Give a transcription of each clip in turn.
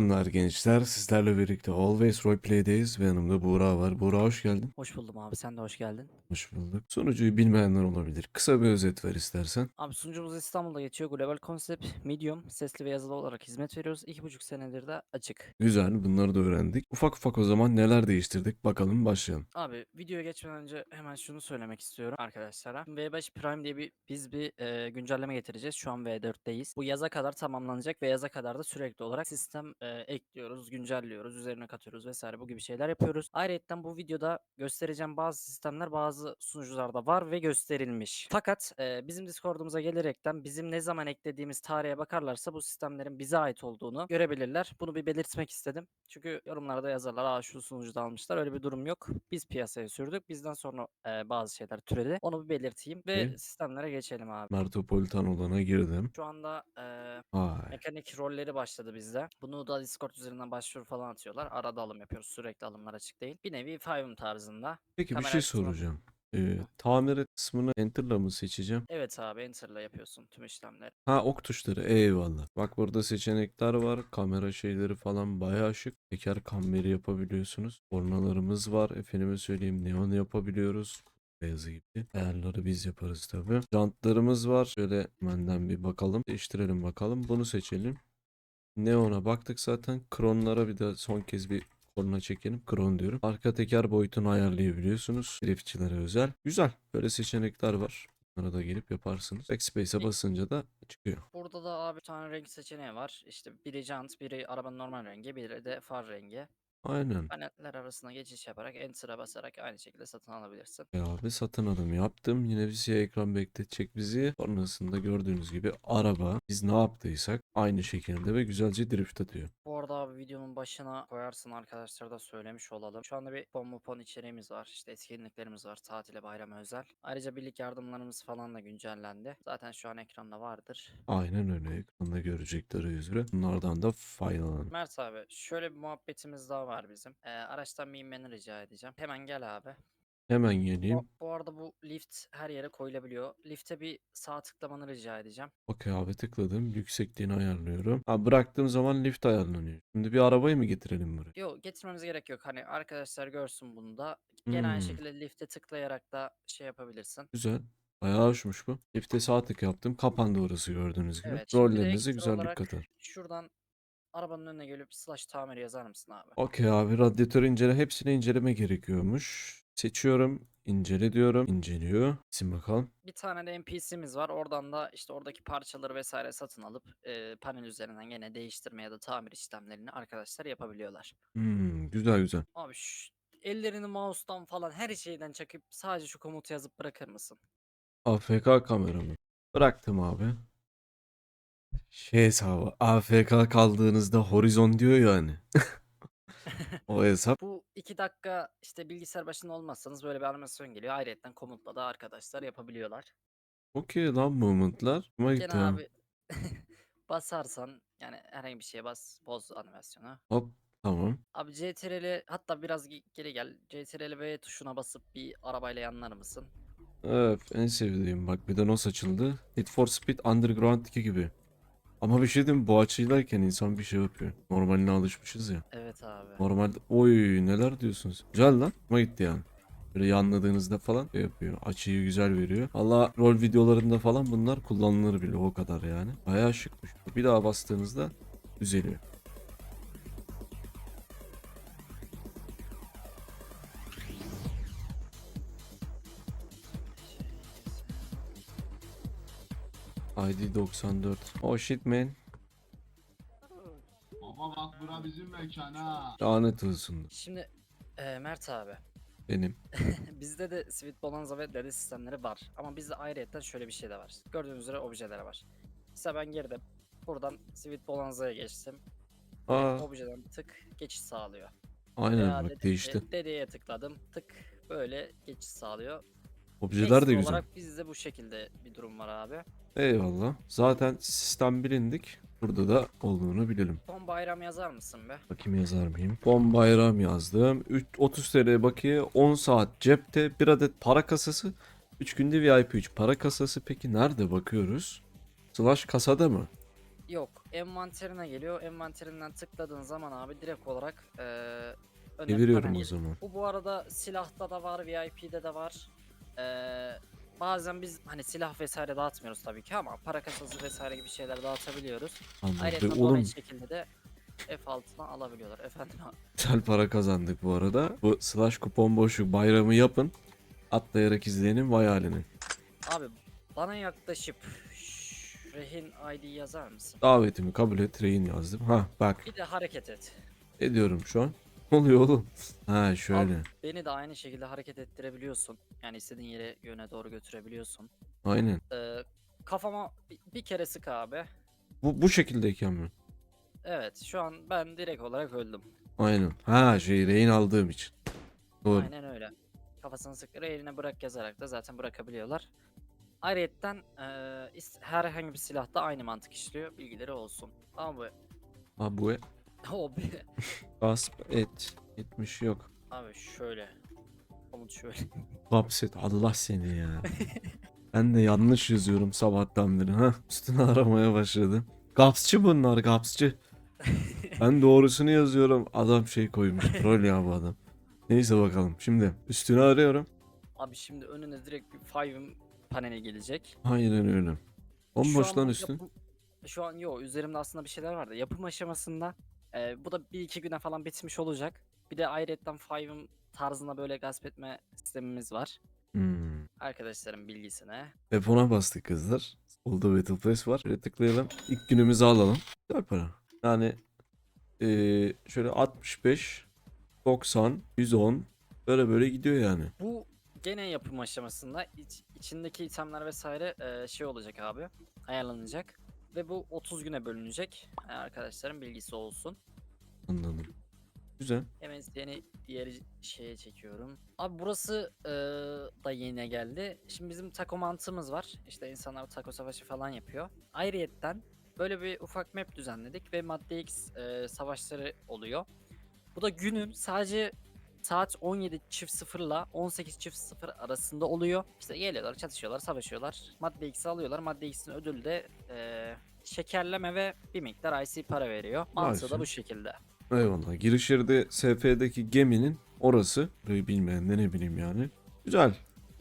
Bunlar gençler sizlerle birlikte Always Roleplay'deyiz ve yanımda Buğra var. Buğra hoş geldin. Hoş buldum abi. Sen de hoş geldin. Hoş bulduk. Sunucuyu bilmeyenler olabilir. Kısa bir özet ver istersen. Abi sunucumuz İstanbul'da geçiyor. Global Concept, Medium, sesli ve yazılı olarak hizmet veriyoruz. İki buçuk senedir de açık. Güzel bunları da öğrendik. Ufak ufak o zaman neler değiştirdik bakalım başlayalım. Abi videoya geçmeden önce hemen şunu söylemek istiyorum arkadaşlara. V5 Prime diye bir biz bir e, güncelleme getireceğiz. Şu an V4'teyiz. Bu yaza kadar tamamlanacak ve yaza kadar da sürekli olarak sistem e, ekliyoruz, güncelliyoruz, üzerine katıyoruz vesaire bu gibi şeyler yapıyoruz. Ayrıca bu videoda göstereceğim bazı sistemler bazı sunucularda var ve gösterilmiş. Fakat e, bizim Discord'umuza gelerekten bizim ne zaman eklediğimiz tarihe bakarlarsa bu sistemlerin bize ait olduğunu görebilirler. Bunu bir belirtmek istedim. Çünkü yorumlarda yazarlar aa şu sunucuda almışlar. Öyle bir durum yok. Biz piyasaya sürdük. Bizden sonra e, bazı şeyler türedi. Onu bir belirteyim ve Okey. sistemlere geçelim abi. Mertopolitan olana girdim. Şu anda e, mekanik rolleri başladı bizde. Bunu da Discord üzerinden başvuru falan atıyorlar. Arada alım yapıyoruz. Sürekli alımlar açık değil. Bir nevi Five'ım tarzında. Peki bir kamera şey kısmı- soracağım. Ee, tamir kısmını Enter'la mı seçeceğim? Evet abi Enter'la yapıyorsun tüm işlemleri. Ha ok tuşları eyvallah. Bak burada seçenekler var. Kamera şeyleri falan bayağı şık. Teker kamberi yapabiliyorsunuz. Kornalarımız var. Efendime söyleyeyim neon yapabiliyoruz. Beyazı gibi. Ayarları biz yaparız tabi. Jantlarımız var. Şöyle benden bir bakalım. Değiştirelim bakalım. Bunu seçelim. Neon'a baktık zaten. Kronlara bir de son kez bir korna çekelim. Kron diyorum. Arka teker boyutunu ayarlayabiliyorsunuz. Driftçilere özel. Güzel. Böyle seçenekler var. Bunlara da gelip yaparsınız. Backspace'e basınca da çıkıyor. Burada da abi bir tane renk seçeneği var. İşte biri jant, biri arabanın normal rengi, biri de far rengi. Aynen. Paneller arasında geçiş yaparak Enter'a basarak aynı şekilde satın alabilirsin. Ya abi satın alım yaptım. Yine bir siyah ekran bekletecek bizi. Sonrasında gördüğünüz gibi araba biz ne yaptıysak aynı şekilde ve güzelce drift atıyor. Bu arada abi videonun başına koyarsın arkadaşlar da söylemiş olalım. Şu anda bir pon mupon içeriğimiz var. İşte etkinliklerimiz var. Tatile bayrama özel. Ayrıca birlik yardımlarımız falan da güncellendi. Zaten şu an ekranda vardır. Aynen öyle. Ekranda görecekleri üzere. Bunlardan da faydalanın. Mert abi şöyle bir muhabbetimiz daha var bizim. Ee, araçtan bir inmeni rica edeceğim. Hemen gel abi. Hemen Bu, geleyim. bu arada bu lift her yere koyulabiliyor. Lifte bir sağ tıklamanı rica edeceğim. Okey abi tıkladım. Yüksekliğini ayarlıyorum. Ha bıraktığım zaman lift ayarlanıyor. Şimdi bir arabayı mı getirelim buraya? Yok getirmemiz gerek yok. Hani arkadaşlar görsün bunu da. Gene aynı Hmm. şekilde lifte tıklayarak da şey yapabilirsin. Güzel. Bayağı hoşmuş bu. Lifte sağ tık yaptım. Kapandı orası gördüğünüz gibi. Evet, şimdi Rollerinize ekstra güzellik olarak katar. Şuradan arabanın önüne gelip slash tamir yazar mısın abi? Okey abi radyatör incele hepsini inceleme gerekiyormuş. Seçiyorum. incele diyorum. İnceliyor. Sim bakalım. Bir tane de NPC'miz var. Oradan da işte oradaki parçaları vesaire satın alıp e, panel üzerinden gene değiştirme ya da tamir işlemlerini arkadaşlar yapabiliyorlar. Hmm, güzel güzel. Abi şu ellerini mouse'dan falan her şeyden çakıp sadece şu komutu yazıp bırakır mısın? AFK kameramı. Bıraktım abi. Şey hesabı. AFK kaldığınızda horizon diyor ya hani. o hesap. Bu iki dakika işte bilgisayar başında olmazsanız böyle bir animasyon geliyor. Ayrıca komutla da arkadaşlar yapabiliyorlar. Okey lan momentlar. Ama Gene gitti ha. abi basarsan yani herhangi bir şeye bas boz animasyonu. Hop tamam. Abi CTRL'e hatta biraz ge- geri gel. CTRL V tuşuna basıp bir arabayla yanlar mısın? Evet en sevdiğim bak bir de nos açıldı. Need for Speed Underground 2 gibi. Ama bir şey diyeyim bu açıydayken insan bir şey yapıyor. Normaline alışmışız ya. Evet abi. Normalde oy neler diyorsunuz. Güzel lan. Hoşuma gitti yani. Böyle yanladığınızda falan şey yapıyor. Açıyı güzel veriyor. Valla rol videolarında falan bunlar kullanılır bile o kadar yani. Bayağı şıkmış. Bir daha bastığınızda düzeliyor. ID 94. Oh shit man. Baba bak bura bizim mekan ha. Lanet olsun. Şimdi e, Mert abi Benim. bizde de Sweet Bonanza ve Dede sistemleri var. Ama bizde ayrıyetten şöyle bir şey de var. Gördüğünüz üzere objeler var. Mesela ben girdim. Buradan Sweet Bonanza'ya geçtim. Aa Objeden tık geçiş sağlıyor. aynen Veya bak dede- değişti. Dedeye tıkladım. Tık böyle geçiş sağlıyor. Objeler de Ekstra güzel. olarak bizde bu şekilde bir durum var abi. Eyvallah. Zaten sistem bilindik. Burada da olduğunu bilelim. Son bayram yazar mısın be? Bakayım yazar mıyım? Bon bayram yazdım. 3, 30 TL bakiye 10 saat cepte. Bir adet para kasası. 3 günde VIP 3 para kasası. Peki nerede bakıyoruz? Slash kasada mı? Yok. envanterine geliyor. Envanterinden tıkladığın zaman abi direkt olarak eee panel o zaman. Bu bu arada silahta da var, VIP'de de var. Eee, bazen biz hani silah vesaire dağıtmıyoruz tabii ki ama para kasası vesaire gibi şeyler dağıtabiliyoruz. Anladım. Ayrıca Ve donate oğlum şekilde de F6'dan alabiliyorlar. Efendim abi. güzel para kazandık bu arada. Bu slash kupon boşluk bayramı yapın. Atlayarak izleyenin vay halini. Abi bana yaklaşıp "Şş, rehin ID yazar mısın? Davetimi kabul et rehin yazdım. Ha bak Bir de hareket et. ediyorum şu an. Ne oluyor oğlum? Ha şöyle. Al, beni de aynı şekilde hareket ettirebiliyorsun. Yani istediğin yere yöne doğru götürebiliyorsun. Aynen. Ee, kafama bir, bir kere sık abi. Bu, bu şekildeyken mi? Evet şu an ben direkt olarak öldüm. Aynen. Ha şey rehin aldığım için. Doğru. Aynen öyle. Kafasını sık eline bırak yazarak da zaten bırakabiliyorlar. Ayrıyetten eee, is- herhangi bir silahta aynı mantık işliyor. Bilgileri olsun. Ama bu Ha bu bir gasp et. Etmiş yok. abi şöyle. Komut şöyle. Hapset Allah seni ya. ben de yanlış yazıyorum sabahtan beri. Ha üstüne aramaya başladım. Gapsçı bunlar gapsçı. Ben doğrusunu yazıyorum. Adam şey koymuş. Troll ya bu adam. Neyse bakalım. Şimdi üstünü arıyorum. Abi şimdi önüne direkt bir five'ım paneli gelecek. Aynen öyle. Bomboş an lan üstün. Şu an yok üzerimde aslında bir şeyler vardı. Yapım aşamasında eee, bu da bir iki güne falan bitmiş olacak. Bir de ayrıyetten five'ım tarzında böyle gasp etme sistemimiz var. Hmm. Arkadaşların bilgisine. Telefona bastık kızlar. Oldu Battle Pass var. Şöyle tıklayalım. İlk günümüzü alalım. Güzel para. Yani eee, şöyle 65, 90, 110 böyle böyle gidiyor yani. Bu gene yapım aşamasında iç- içindeki itemler vesaire eee, şey olacak abi. Ayarlanacak. Ve bu 30 güne bölünecek. Yani arkadaşların bilgisi olsun. Anladım. Güzel. Hemen yeni diğer şeye çekiyorum. Abi burası eee, da yeni geldi. Şimdi bizim taco mantığımız var. İşte insanlar taco savaşı falan yapıyor. Ayrıyetten böyle bir ufak map düzenledik ve madde X eee, savaşları oluyor. Bu da günün sadece saat 17 çift 0 ile 18 çift 0 arasında oluyor. İşte geliyorlar, çatışıyorlar, savaşıyorlar. Madde X'i alıyorlar. Madde X'in ödülü de eee, şekerleme ve bir miktar IC para veriyor. Mantığı da bu şekilde. Eyvallah. Giriş yeri de SF'deki geminin orası. Burayı bilmeyen de ne bileyim yani. Güzel.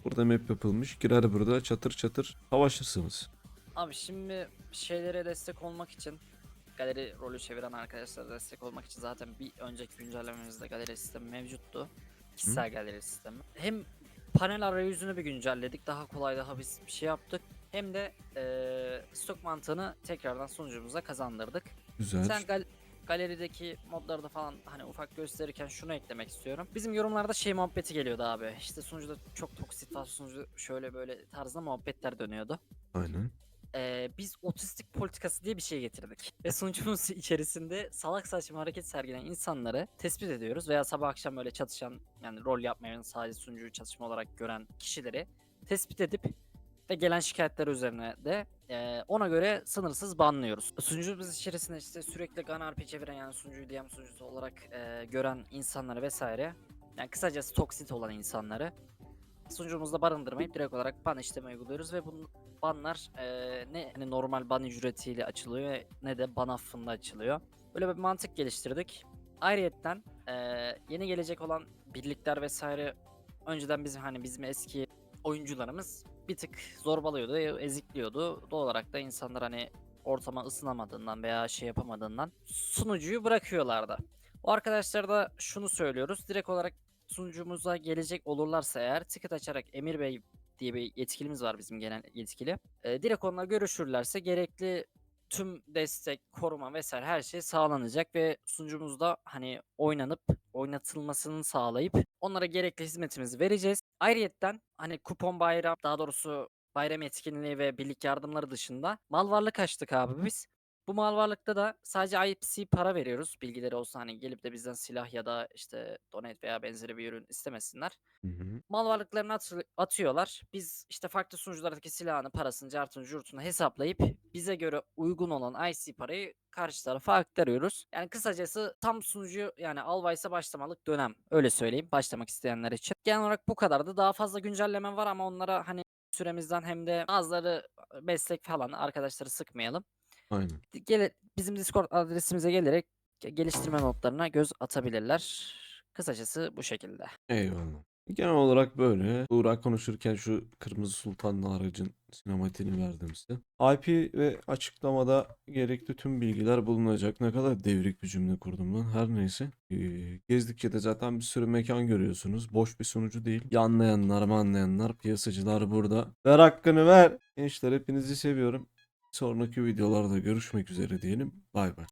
Burada map yapılmış. Girer burada çatır çatır savaşırsınız. Abi şimdi şeylere destek olmak için galeri rolü çeviren arkadaşlara destek olmak için zaten bir önceki güncellememizde galeri sistemi mevcuttu. Kişisel galeri sistemi. Hem panel arayüzünü bir güncelledik. Daha kolay daha biz bir şey yaptık. Hem de eee, stok mantığını tekrardan sunucumuza kazandırdık. Güzel. Sen gal- galerideki modları da falan hani ufak gösterirken şunu eklemek istiyorum. Bizim yorumlarda şey muhabbeti geliyordu abi. İşte sunucuda çok toksit var sunucu şöyle böyle tarzda muhabbetler dönüyordu. Aynen. Ee, biz otistik politikası diye bir şey getirdik. Ve sunucumuz içerisinde salak saçma hareket sergileyen insanları tespit ediyoruz. Veya sabah akşam böyle çatışan yani rol yapmayan sadece sunucuyu çatışma olarak gören kişileri tespit edip ve gelen şikayetler üzerine de eee, ona göre sınırsız banlıyoruz. Sunucumuz içerisinde işte sürekli gun RP çeviren yani sunucuyu DM sunucusu olarak eee, gören insanları vesaire yani kısacası toksit olan insanları sunucumuzda barındırmayıp direkt olarak ban işlemi uyguluyoruz ve bu banlar eee, ne hani normal ban ücretiyle açılıyor ne de ban affında açılıyor. Böyle bir mantık geliştirdik. Ayrıyetten eee, yeni gelecek olan birlikler vesaire önceden bizim hani bizim eski oyuncularımız bir tık zorbalıyordu, ezikliyordu. Doğal olarak da insanlar hani ortama ısınamadığından veya şey yapamadığından sunucuyu bırakıyorlardı. O arkadaşlara da şunu söylüyoruz. Direkt olarak sunucumuza gelecek olurlarsa eğer ticket açarak Emir Bey diye bir yetkilimiz var bizim genel yetkili. Ee, direkt onunla görüşürlerse gerekli tüm destek, koruma vesaire her şey sağlanacak ve sunucumuzda hani oynanıp oynatılmasını sağlayıp onlara gerekli hizmetimizi vereceğiz. Ayrıyetten hani kupon bayram daha doğrusu bayram etkinliği ve birlik yardımları dışında mal varlık açtık abi biz. Bu mal varlıkta da sadece IPC para veriyoruz. Bilgileri olsa hani gelip de bizden silah ya da işte donate veya benzeri bir ürün istemesinler Hı hı. mal varlıklarını atı- atıyorlar. Biz işte farklı sunuculardaki silahını, parasını, cartını, curtunu hesaplayıp bize göre uygun olan IC parayı karşı tarafa aktarıyoruz. Yani kısacası tam sunucu yani Alvays'a başlamalık dönem. Öyle söyleyeyim başlamak isteyenler için. Genel olarak bu kadardı. Daha fazla güncelleme var ama onlara hani süremizden hem de bazıları meslek falan arkadaşları sıkmayalım. Aynen. Gele, bizim Discord adresimize gelerek ge- geliştirme notlarına göz atabilirler. Kısacası bu şekilde. Eyvallah. Genel olarak böyle. Buğra konuşurken şu Kırmızı Sultanlı aracın sinematiğini verdim size. IP ve açıklamada gerekli tüm bilgiler bulunacak. Ne kadar devrik bir cümle kurdum lan. Her neyse. Ee, gezdikçe de zaten bir sürü mekan görüyorsunuz. Boş bir sunucu değil. Ya anlayanlar anlayanlar, piyasacılar burada. Ver hakkını ver. Gençler hepinizi seviyorum. Sonraki videolarda görüşmek üzere diyelim. Bay bay.